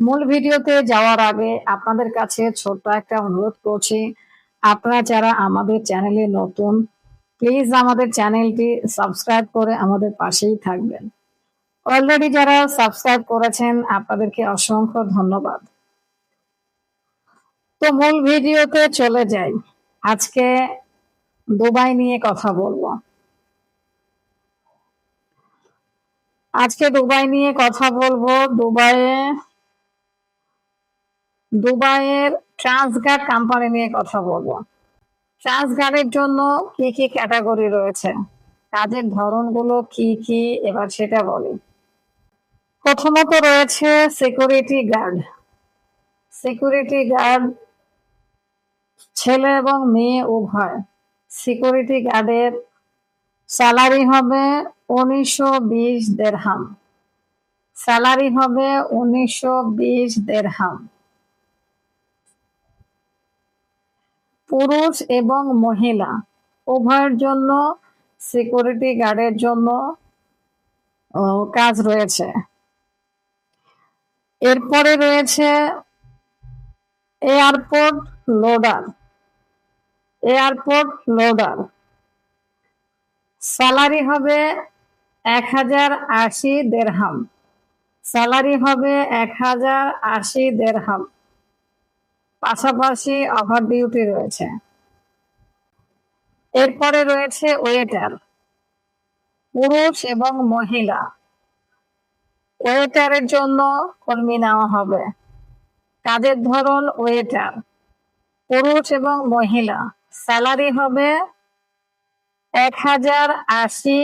মূল ভিডিওতে যাওয়ার আগে আপনাদের কাছে ছোট্ট একটা অনুরোধ করছি। আপনারা যারা আমাদের চ্যানেলে নতুন, প্লিজ আমাদের চ্যানেলটি সাবস্ক্রাইব করে আমাদের পাশেই থাকবেন। অলরেডি যারা সাবস্ক্রাইব করেছেন, আপনাদেরকে অসংখ্য ধন্যবাদ। তো মূল ভিডিওতে চলে যাই। আজকে দুবাই নিয়ে কথা বলব। আজকে দুবাই নিয়ে কথা বলব। দুবাইয়ে দুবাইয়ের ট্রান্সগার্ড কোম্পানি নিয়ে কথা বলব। ট্রান্সগার্ডের জন্য কি কি ক্যাটাগরি রয়েছে? কাজের ধরনগুলো কি কি? এবার সেটা বলি। প্রথমত রয়েছে সিকিউরিটি গার্ড সিকিউরিটি গার্ড ছেলে এবং মেয়ে উভয়। সিকিউরিটি গার্ডের স্যালারি হবে উনিশশো বিশ দেড়হাম স্যালারি হবে উনিশশো বিশ দেড়হাম পুরুষ এবং মহিলা। উভয়ের জন্য সিকিউরিটি গার্ডের জন্য কাজ রয়েছে। এরপরে রয়েছে airport loader. Airport loader. Salary হবে এক হাজার আশি দেড়হাম। স্যালারি হবে এক হাজার আশি দেড়হাম। পাশাপাশি ওভার ডিউটি রয়েছে। এরপরে রয়েছে ওয়েটার, পুরুষ এবং মহিলা। ওয়েটারের জন্য কর্মী নেওয়া হবে। কাজের ধরন ওয়েটার, পুরুষ এবং মহিলা। স্যালারি হবে এক হাজার আশি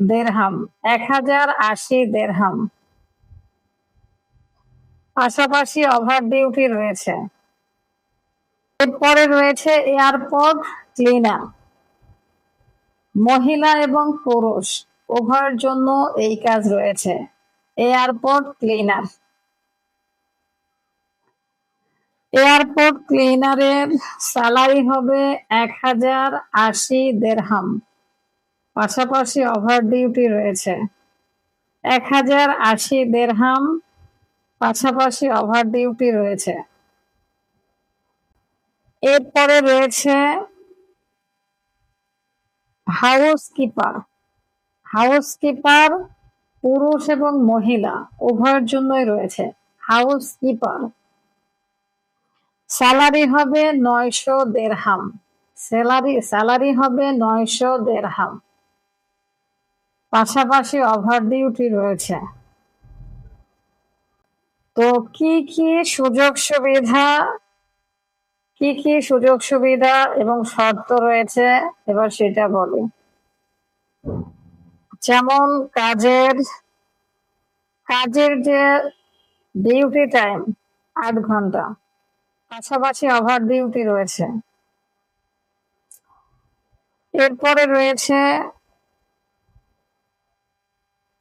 দেড়হাম, এক হাজার আশি দেড়হাম। পাশাপাশি ওভার ডিউটি রয়েছে। এরপরে রয়েছে এয়ারপোর্ট ক্লিনার। মহিলা এবং পুরুষ, উভয়ের জন্য এই কাজ রয়েছে। Airport cleaner. এয়ারপোর্ট ক্লিনারের স্যালারি হবে এক হাজার আশি দেড়হাম। পাশাপাশি ওভার ডিউটি রয়েছে। এক হাজার আশি দেড়হাম, পাশাপাশি ওভার ডিউটি রয়েছে। এরপরে রয়েছে হাউস কিপার হাউস কিপার পুরুষ এবং মহিলা, উভয়ের জন্যই রয়েছে হাউস কিপার স্যালারি হবে নয়শো দেড়হাম। স্যালারি স্যালারি হবে নয়শো দেড়হাম। পাশাপাশি ওভার ডিউটি রয়েছে। তো কি কি সুযোগ সুবিধা কি কি সুযোগ সুবিধা এবং শর্ত রয়েছে? এবার সেটা বলি। যেমন কাজের কাজের যে ডিউটি টাইম আট ঘণ্টা, পাশাপাশি ওভার ডিউটি রয়েছে। এরপরে রয়েছে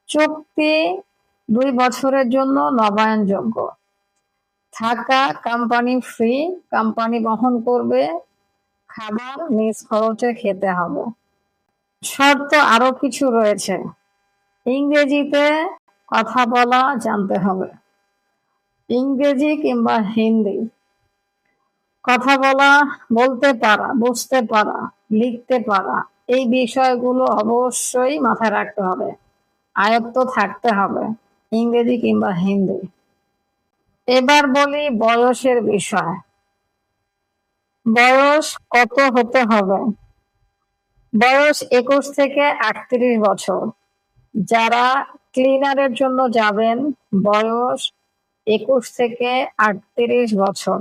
চুক্তি দুই বছরের জন্য নবায়নযোগ্য। থাকা কোম্পানি ফ্রি কোম্পানি বহন করবে, খাবার নিজ খরচে খেতে হবে। শর্ত আরও কিছু রয়েছে। ইংরেজিতে কথা বলা, জানতে হবে। ইংরেজি কিংবা হিন্দি। কথা বলা, বলতে পারা, বুঝতে পারা, লিখতে পারা, এই বিষয়গুলো অবশ্যই মাথায় রাখতে হবে। আয়ত্ত থাকতে হবে, ইংরেজি কিংবা হিন্দি। এবার বলি বয়সের বিষয়। বয়স কত হতে হবে? বয়স একুশ থেকে আটত্রিশ বছর। যারা ক্লিনারের জন্য যাবেন, বয়স একুশ থেকে আটত্রিশ বছর।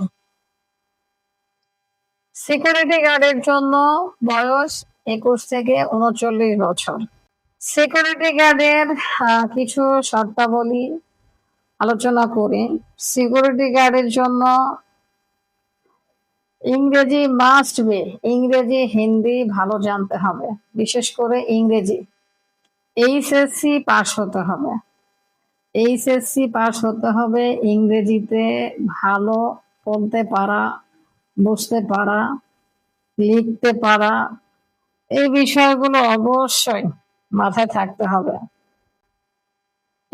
সিকিউরিটি গার্ডের জন্য বয়স একুশ থেকে উনচল্লিশ বছর। সিকিউরিটি গার্ডের কিছু শর্তাবলী। আলোচনা করি। সিকিউরিটি গার্ডের জন্য ইংরেজি মাস্ট বি ইংরেজি, হিন্দি ভালো জানতে হবে। বিশেষ করে ইংরেজি। এইচএসসি পাস হতে হবে। এইচএসসি পাস হতে হবে, ইংরেজিতে ভালো পড়তে পারা, বুঝতে পারা, লিখতে পারা, এই বিষয়গুলো অবশ্যই মাথায় থাকতে হবে।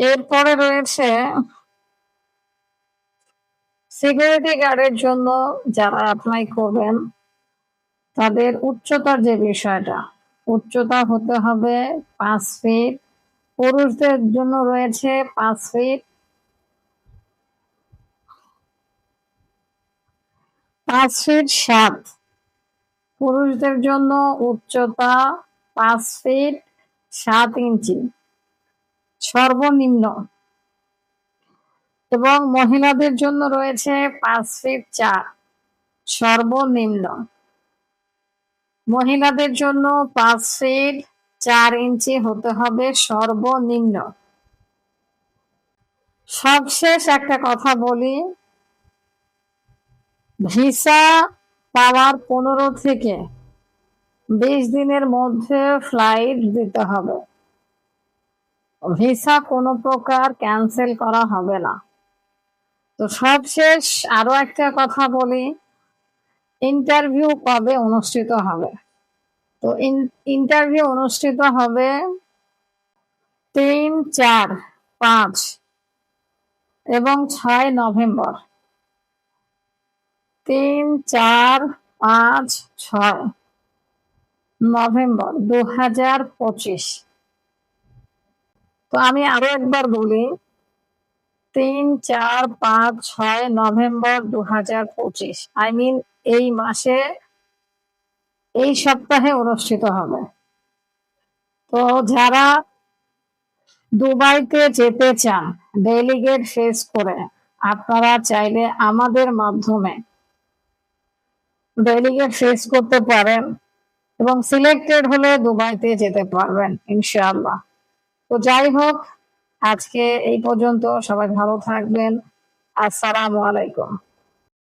এরপরে রয়েছে সিকিউরিটি গার্ডের জন্য যারা অ্যাপ্লাই করবেন, তাদের উচ্চতার যে বিষয়টা, উচ্চতা হতে হবে পাঁচ ফিট পুরুষদের জন্য রয়েছে পাঁচ ফিট পাঁচ ফিট সাত, পুরুষদের জন্য উচ্চতা পাঁচ ফিট সাত ইঞ্চি। সর্বনিম্ন। এবং মহিলাদের জন্য রয়েছে পাঁচ ফিট চার। সর্বনিম্ন। মহিলাদের জন্য পাঁচ ফিট চার ইঞ্চি হতে হবে সর্বনিম্ন। সবশেষ একটা কথা বলি। ভিসা পাওয়ার পনেরো থেকে বিশ দিনের মধ্যে ফ্লাইট দিতে হবে। ভিসা কোনো প্রকার ক্যান্সেল করা হবে না। তো সবশেষ আরও একটা কথা বলি ইন্টারভিউ কবে অনুষ্ঠিত হবে? তো ইন্টারভিউ অনুষ্ঠিত হবে তিন, চার, পাঁচ এবং ছয় নভেম্বর। তিন, চার, পাঁচ, ছয় নভেম্বর দু হাজার পঁচিশ। তো আমি আরও একবার বলি, তিন, চার, পাঁচ, ছয় নভেম্বর দু হাজার পঁচিশ আই মিন এই মাসে এই সপ্তাহে অনুষ্ঠিত হবে। তো যারা দুবাইতে যেতে চান ডেলিগেট ফেস করে, আপনারা চাইলে আমাদের মাধ্যমে ডেলিগেট ফেস করতে পারেন এবং সিলেক্টেড হলে দুবাইতে যেতে পারবেন, ইনশাআল্লাহ। তো যাই হোক আজকে এই পর্যন্ত সবাই ভালো থাকবেন। আসসালামু আলাইকুম।